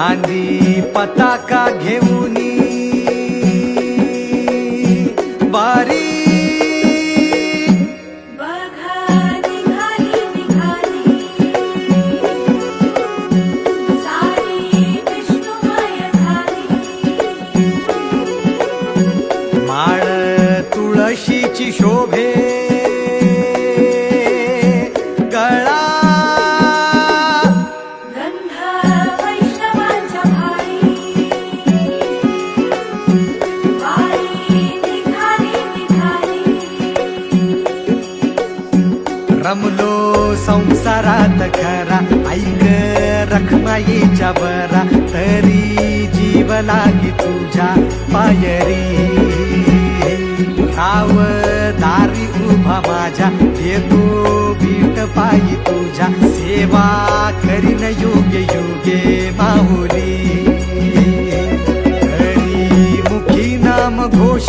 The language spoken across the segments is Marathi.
खांदी पताका घेऊनी बारी देव लागी तुझ्या पायरी. राव दारी उभा माझ्या येतो बीट पायी तुझ्या. सेवा करीन योग्य योगे माहुली हरी मुखी नाम घोष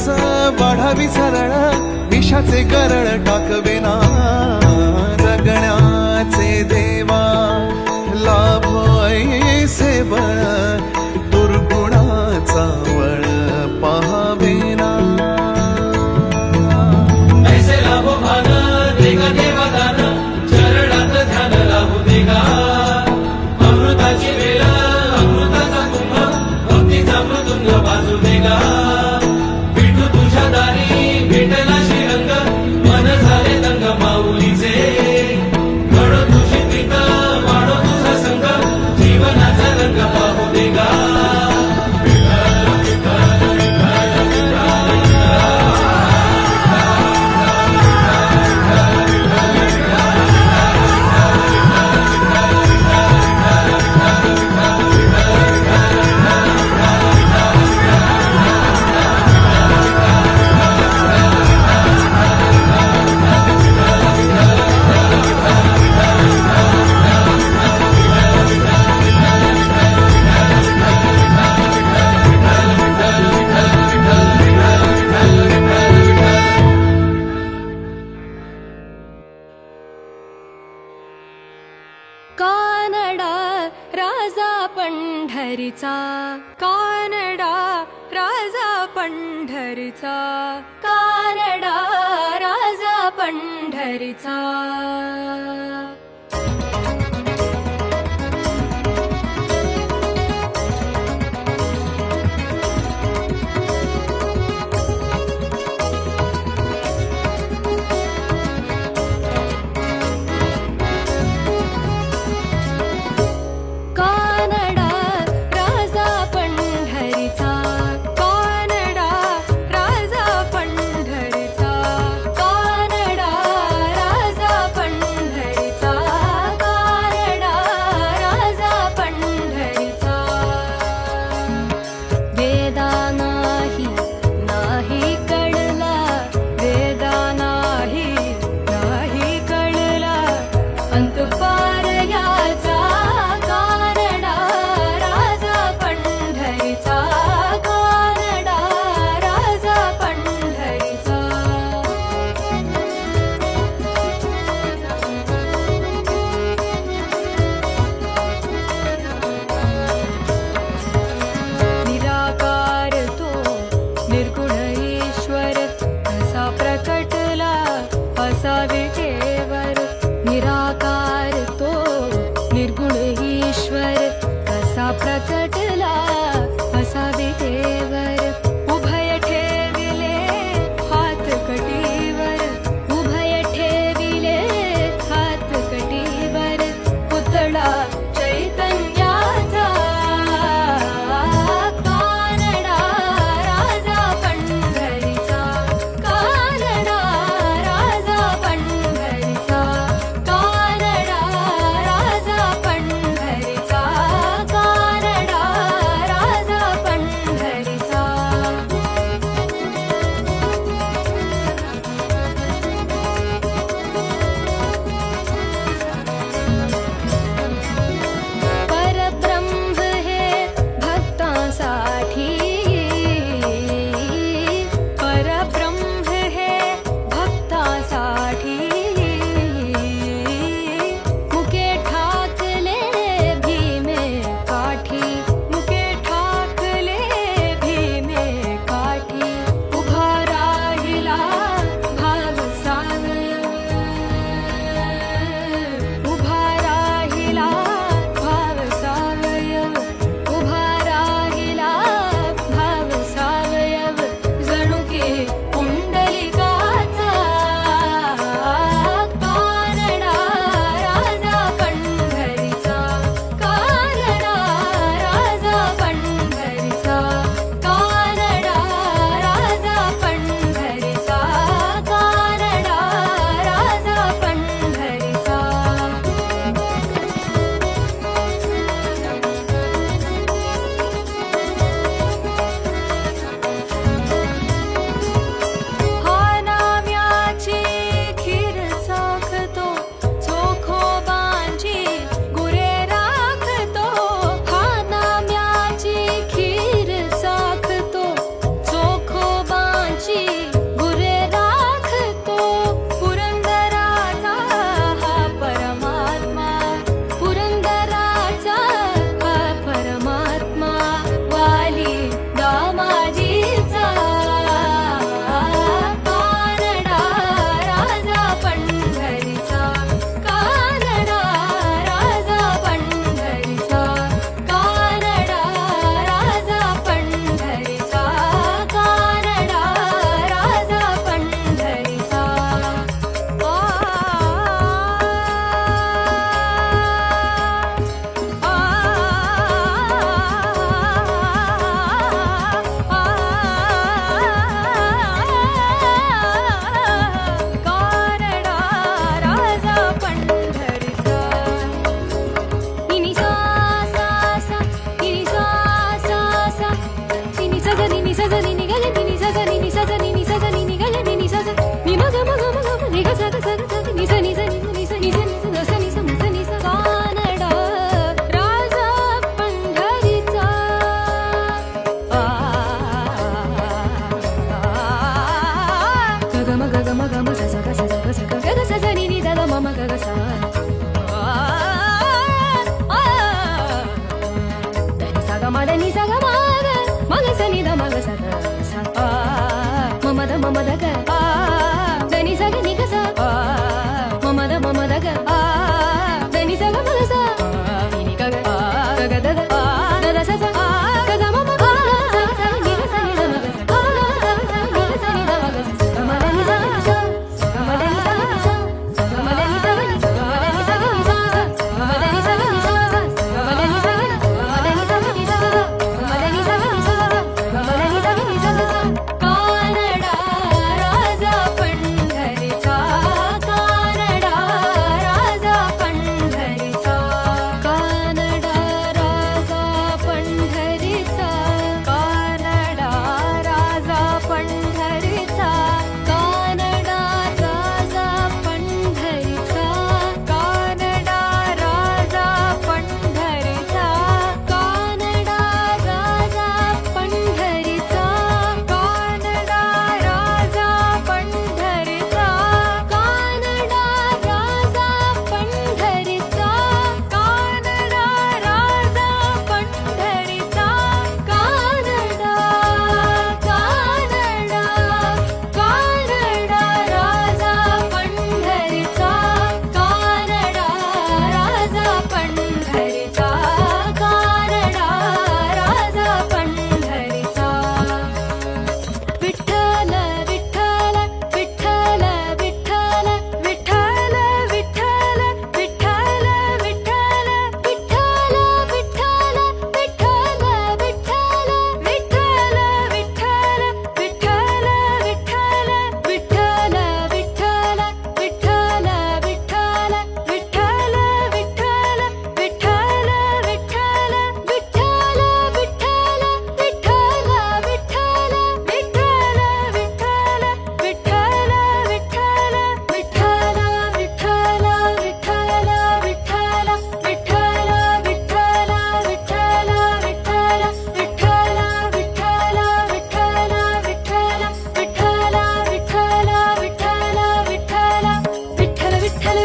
विठ्ठलाची आस वाढावी सरळ विषाचे गरळ टाकवेना जगण्याचे देवा लाभ ऐसे बळ दुर्गुणाचा वळ पहावेना ऐसे लाभो भान देगा देवा दान चरणात ध्यान लाभू देगा. अमृताची वेळ अमृताचा कुंभ भक्तीचा मृदुंग बाजू देगा. कानडा राजा पण्ढरि कानडा राजा पण्ढरि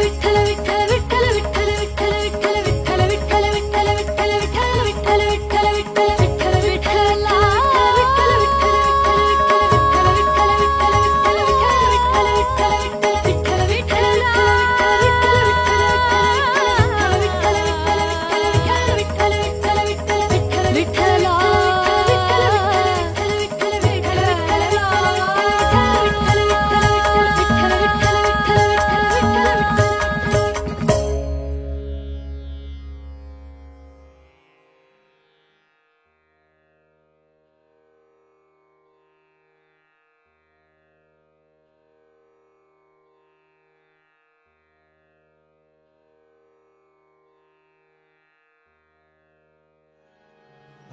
விட்டல விட்டல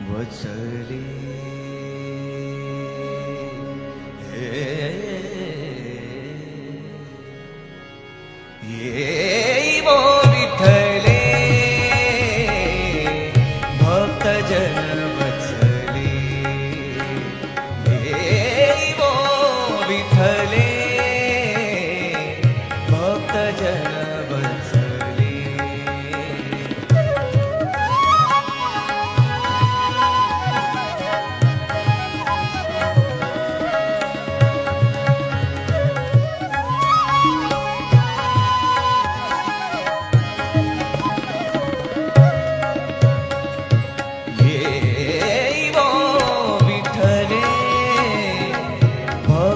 वचले हे। ये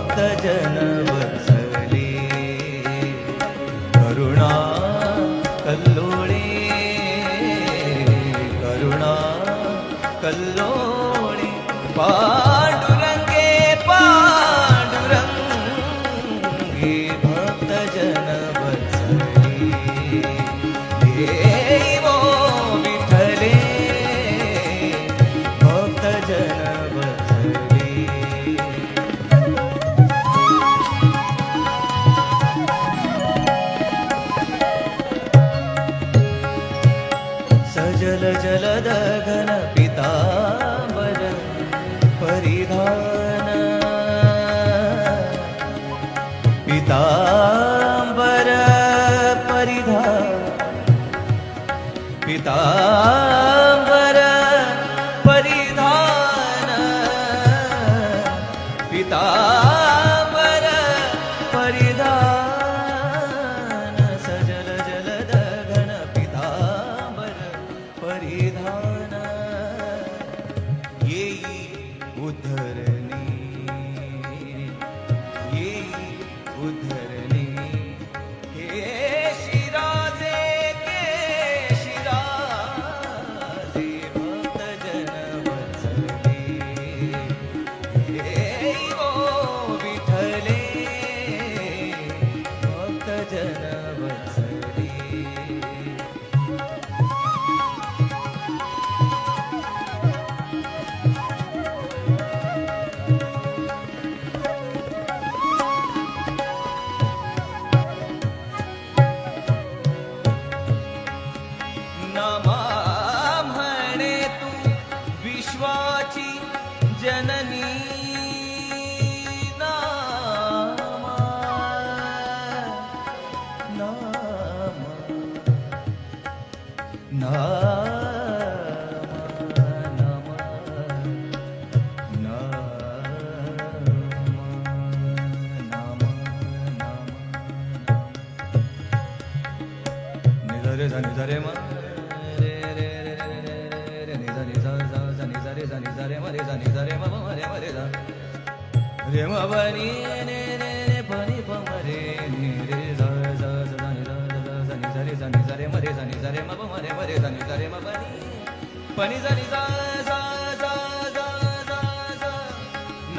ಭಕ್ತ ಜನವ पिता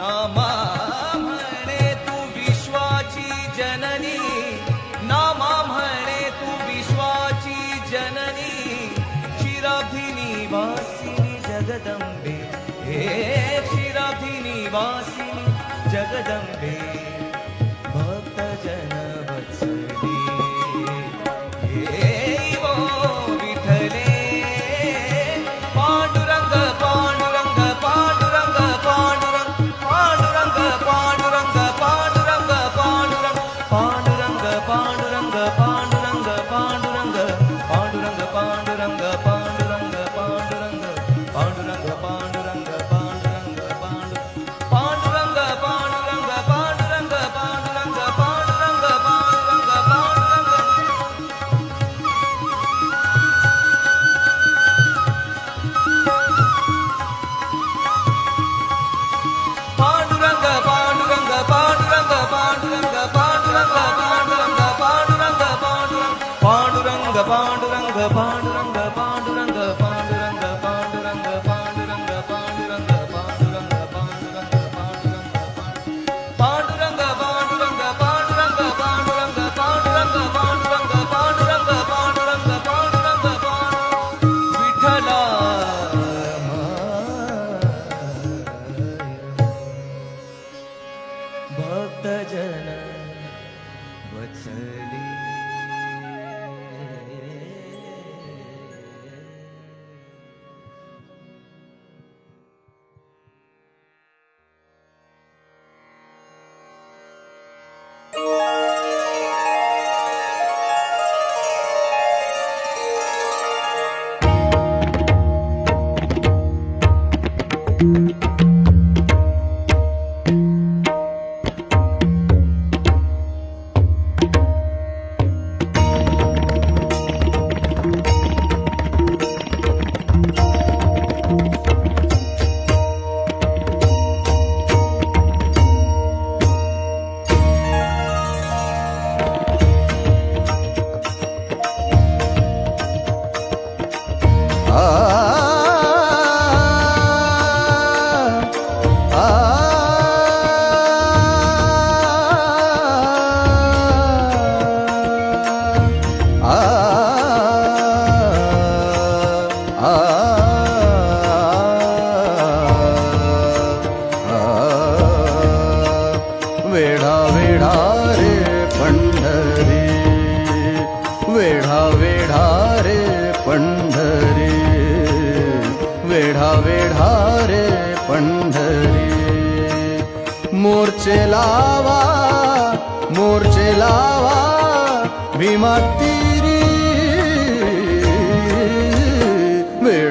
नामाणे तु विश्वा जननी नामाणे त विश्वा जननी क्षिराभिनिवासिनी जगदम्बे एिराभिवासिनी जगदम्बे।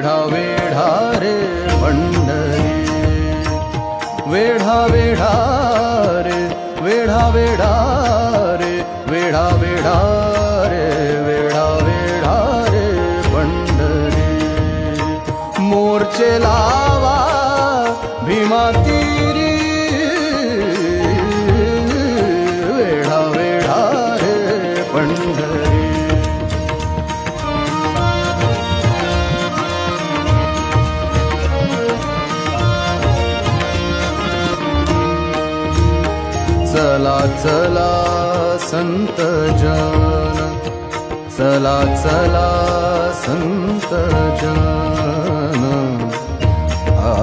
वेढा वेढा रे पंढरी वेढा वेढा रे वेढा वेढा रे वेढा वेढा चला संत जन. चला चला संत जन. आ,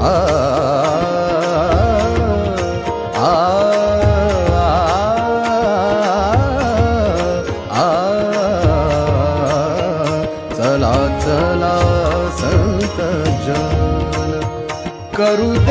आ, आ, चला चला संत जन. करू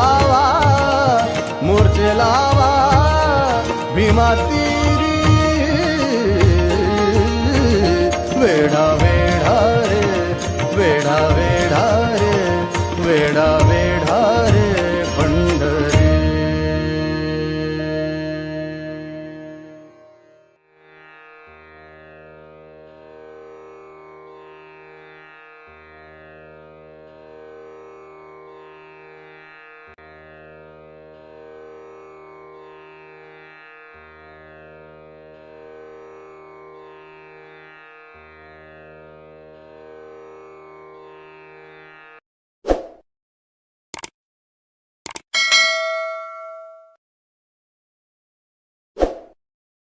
लावा मोर्चे लावा भीमाती